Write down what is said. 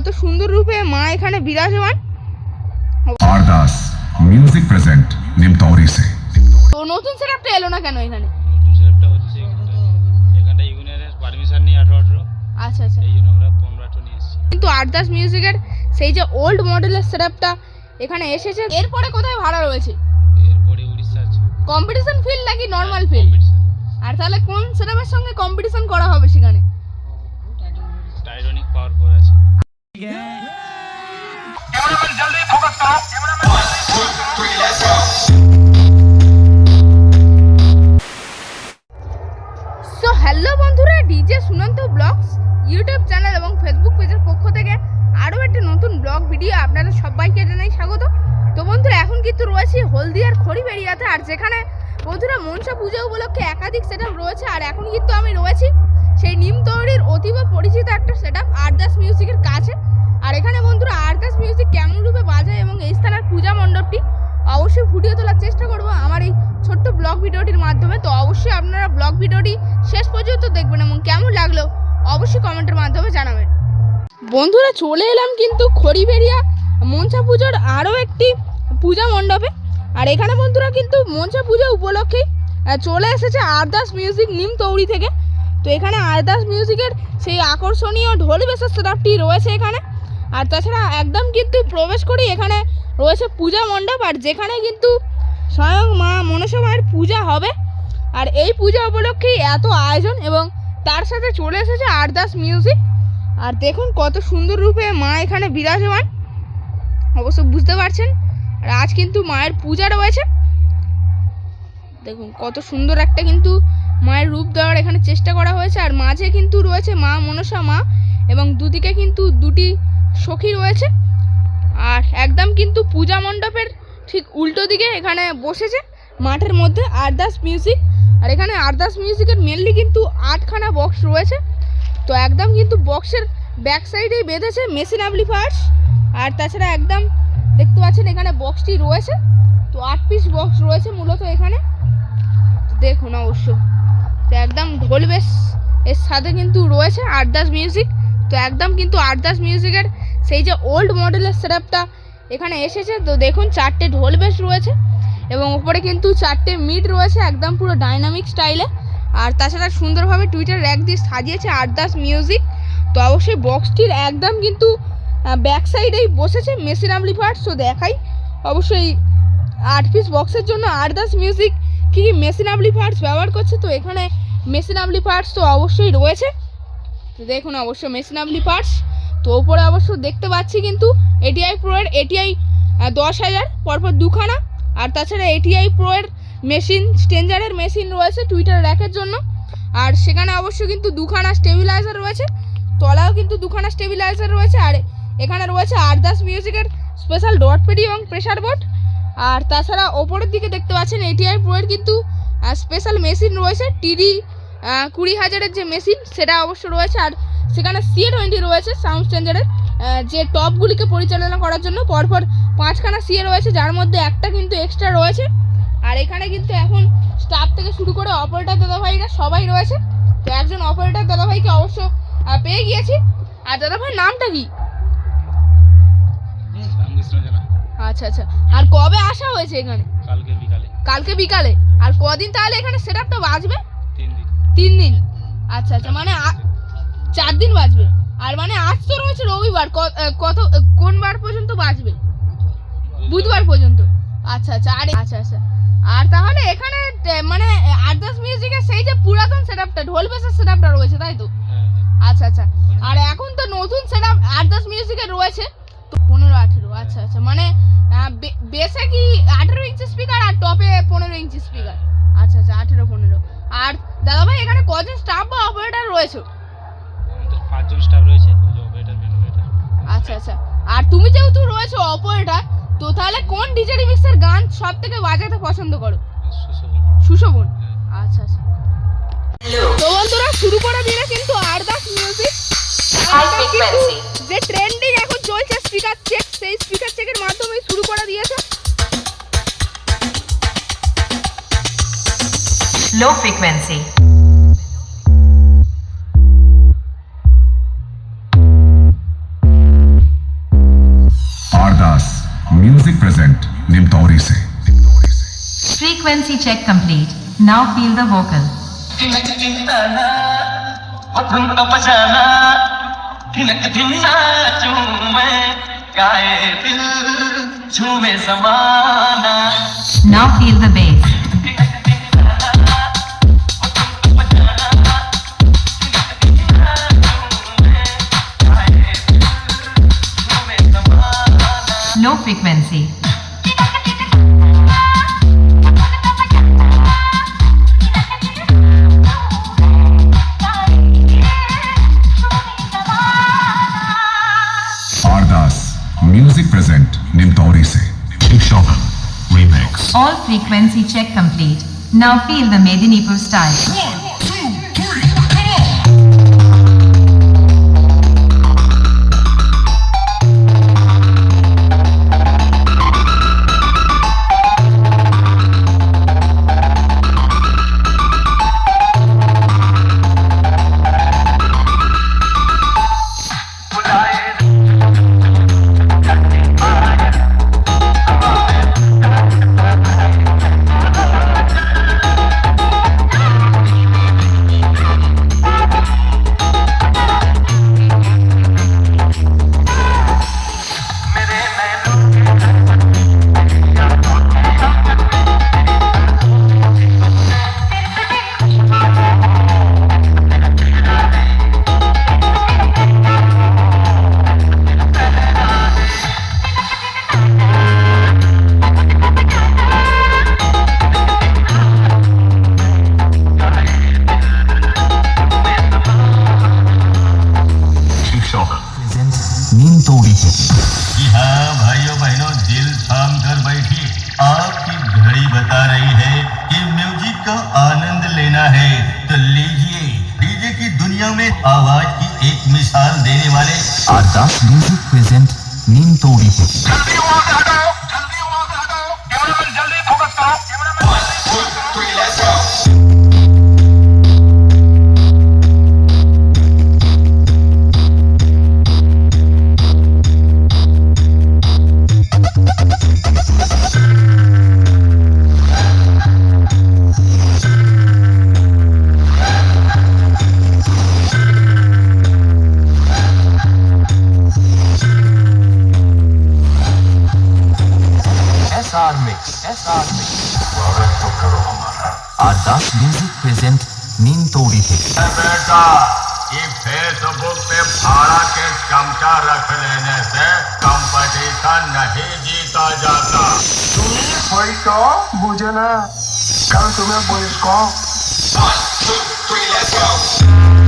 কত সুন্দর রূপে মা এখানে বিরাজমান। আরদাস মিউজিক প্রেজেন্ট নিমতৌরি সে। তো নতুন সেটআপটা এলো না কেন এখানে? নতুন সেটআপটা হচ্ছে এখানটা। ইউনিয়নের পারমিশন নিয়ে 18 18 আচ্ছা আচ্ছা। এই জন্য আমরা 15 টা নিয়ে এসেছি। কিন্তু আরদাস মিউজিকের সেই যে ওল্ড মডেলের সেটআপটা এখানে এসেছে। এরপরে কোথায় ভাড়া রয়েছে? এরপরে উড়িষ্যা আছে। কম্পিটিশন ফিল নাকি নরমাল ফিল আর তাহলে কোন সেটআপের সঙ্গে কম্পিটিশন করা হবে সেখানে? সো হ্যালো বন্ধুরা D J Sunanta vlogs YouTube channel এবং ফেসবুক পেজের পক্ষ থেকে আরও একটি নতুন ব্লগ ভিডিও আপনাদের সবাইকে জানাই স্বাগত। তো বন্ধুরা, এখন কিন্তু রয়েছে হলদিয়ার খড়িবেড়িয়াতে, আর যেখানে বন্ধুরা মনসা পুজো উপলক্ষে একাধিক সেট রয়েছে, আর এখন কিন্তু আমি রয়েছি সেই নিম তৈরির অতীব পরিচিত একটা সেট আপ আরদাস মিউজিকের কাছে। আর এখানে বন্ধুরা আরদাস মিউজিক কেমন রূপে বাজায় এবং এই স্থানের পূজা মণ্ডপটি অবশ্যই ফুটিয়ে তোলার চেষ্টা করব আমার এই ছোট্ট ব্লগ ভিডিওটির মাধ্যমে। তো অবশ্যই আপনারা ব্লগ ভিডিওটি শেষ পর্যন্ত দেখবেন এবং কেমন লাগল অবশ্যই কমেন্টের মাধ্যমে জানাবেন। বন্ধুরা চলে এলাম কিন্তু খড়িবেড়িয়া মনসা পুজোর আরও একটি পূজা মণ্ডপে। আর এখানে বন্ধুরা কিন্তু মনসা পূজা উপলক্ষেই আহ, চলে এসেছে আরদাস মিউজিক নিম তৌড়ি থেকে। তো এখানে আরদাস মিউজিকের সেই আকর্ষণীয় ঢোল বেসের সেটআপটি রয়েছে এখানে। আর তাছাড়া একদম কিন্তু প্রবেশ করেই এখানে রয়েছে পূজা মণ্ডপ, আর যেখানে কিন্তু স্বয়ং মা মনসা মায়ের পূজা হবে। আর এই পূজা উপলক্ষেই এত আয়োজন এবং তার সাথে চলে এসেছে আরদাস মিউজিক। আর দেখুন কত সুন্দর রূপে মা এখানে বিরাজমান। অবশ্য বুঝতে পারছেন, আর আজ কিন্তু মায়ের পূজা রয়েছে। দেখুন কত সুন্দর একটা কিন্তু মায়ের রূপ দেওয়ার এখানে চেষ্টা করা হয়েছে, আর মাঝে কিন্তু রয়েছে মা মনসা মা এবং দুদিকে কিন্তু দুটি সখী রয়েছে। আর একদম কিন্তু পূজা মণ্ডপের ঠিক উল্টো দিকে এখানে বসেছে মাঠের মধ্যে আরদাস মিউজিক। আর এখানে আরদাস মিউজিকের মেনলি কিন্তু আটখানা বক্স রয়েছে। তো একদম কিন্তু বক্সের ব্যাক সাইডেই বেঁধেছে মেশিন অ্যাম্পলিফায়ার্স আর তাছাড়া একদম দেখতে পাচ্ছেন এখানে বক্সটি রয়েছে। তো আট পিস বক্স রয়েছে মূলত এখানে। দেখুন অবশ্য। তো একদম ঢোল বেশ, এর সাথে কিন্তু রয়েছে আরদাস মিউজিক তো একদম কিন্তু আরদাস মিউজিকের সেই যে ওল্ড মডেলের সেটআপটা এখানে এসেছে। তো দেখুন, চারটে ঢোল বেশ রয়েছে এবং উপরে কিন্তু চারটে মিড রয়েছে, একদম পুরো ডাইনামিক স্টাইলে আর তাছাড়া সুন্দরভাবে টুইটার র্যাক দিয়ে সাজিয়েছে আরদাস মিউজিক তো অবশ্যই বক্সটির একদম কিন্তু ব্যাক সাইডেই বসেছে মেশিন অ্যাম্পলিফায়ার্স তো দেখাই, অবশ্যই আট পিস বক্সের জন্য আরদাস মিউজিক কী কী মেশিন পার্টস ব্যবহার করছে তো এখানে মেশিন পার্টস তো অবশ্যই রয়েছে। তো দেখুন অবশ্য মেশিন পার্টস তো ওপরে অবশ্য দেখতে পাচ্ছি কিন্তু এটিআই প্রোয়ের এটিআই দশ হাজার, পরপর দুখানা, আর তাছাড়া এটিআই প্রোয়ের মেশিন স্টেঞ্জারের মেশিন রয়েছে টুইটার র্যাকের জন্য। আর সেখানে অবশ্য কিন্তু দুখানা স্টেবিলাইজার রয়েছে, তলাও কিন্তু দুখানা স্টেবিলাইজার রয়েছে, আর এখানে রয়েছে আরদাস মিউজিকের স্পেশাল ডট পেডি এবং প্রেশার বোর্ড আর তাছাড়া ওপরের দিকে দেখতে পাচ্ছেন এটিআই প্রোয়ের কিন্তু স্পেশাল মেশিন রয়েছে টিডি কুড়ি হাজারের যে মেশিন সেটা অবশ্য রয়েছে। আর সেখানে সি টোয়েন্টি রয়েছে সাউন্ড স্ট্যান্ডার্ডের যে টপগুলিকে পরিচালনা করার জন্য পরপর পাঁচখানা সিএ রয়েছে, যার মধ্যে একটা কিন্তু এক্সট্রা রয়েছে। আর এখানে কিন্তু এখন স্টাফ থেকে শুরু করে অপারেটর দাদাভাইরা সবাই রয়েছে। তো একজন অপারেটর দাদাভাইকে অবশ্য পেয়ে গিয়েছি। আর দাদাভাইয়ের নামটা কি? আচ্ছা আচ্ছা। আর কবে আসা হয়েছে এখানে? কালকে বিকালে। কালকে বিকালে? আর কদিন তাহলে এখানে সেটআপটা বাজবে? তিন দিন। তিন দিন? আচ্ছা আচ্ছা। মানে চার দিন বাজবে। আর মানে আজ তো রয়েছে রবিবার। কত কোন বার পর্যন্ত বাজবে? বুধবার পর্যন্ত। আচ্ছা আচ্ছা। আর আচ্ছা আচ্ছা। আর তাহলে এখানে মানে আরদাস মিউজিকের সেই যে পুরাতন সেটআপটা ঢোল বেসের সেটআপটা রয়েছে তাই তো? হ্যাঁ, আচ্ছা আচ্ছা। আর এখন তো নতুন সেটআপ আরদাস মিউজিকের রয়েছে। আচ্ছা আচ্ছা। মানে বেসে কি আঠেরো ইঞ্চি স্পিকার আর টপে পনেরো ইঞ্চি স্পিকার আচ্ছা আচ্ছা আঠেরো পনেরো। আর দাদাভাই এখানে কজন স্টাফ বা অপারেটর রয়েছে? আমাদের পাঁচজন স্টাফ রয়েছে অপারেটর আচ্ছা আচ্ছা। আর তুমি যেহেতু রয়েছে অপারেটর তো তাহলে কোন ডিজে রিমিক্সের গান সব থেকে বাজাতে পছন্দ করো? সুশোভন। হ্যাঁ। আচ্ছা আচ্ছা। তো বন্ধুরা শুরু করে দিলে কিন্তু আরদাস মিউজিক High frequency. যে ট্রেন্ডিং এখন চলছে স্পিকার চেক সেই স্পিকার চেকের মাধ্যমে শুরু করে দিয়েছে Low frequency. म्यूजिक प्रेजेंट निमतौरी से Frequency check complete. Now feel the vocal. तिनक तिन्ना धुन बजाना तिनक तिन्ना झूमे गाए दिल झूमे जमाना Now feel the bass. Low frequency. All frequency check complete. Now feel the Medinipur style. बहनों दिल थाम कर बैठी। आपकी घड़ी बता रही है कि म्यूज़िक का आनंद लेना है। तो लीजिए, डीजे की दुनिया में आवाज़ की एक मिसाल देने वाले आदाश म्यूज़िक प्रेजेंट नींद तोड़ी स्वागत तो करो हमारा आदास म्यूज़िक प्रेजेंट नींद तोड़ी थे। बेटा कि फेसबुक पे भाड़ा के चमचा रख लेने से कंपटीशन नहीं जीता जाता। तुम्हें कोई तो मुझे ना। कल तुम्हें पुलिस को One, two, three, let's go.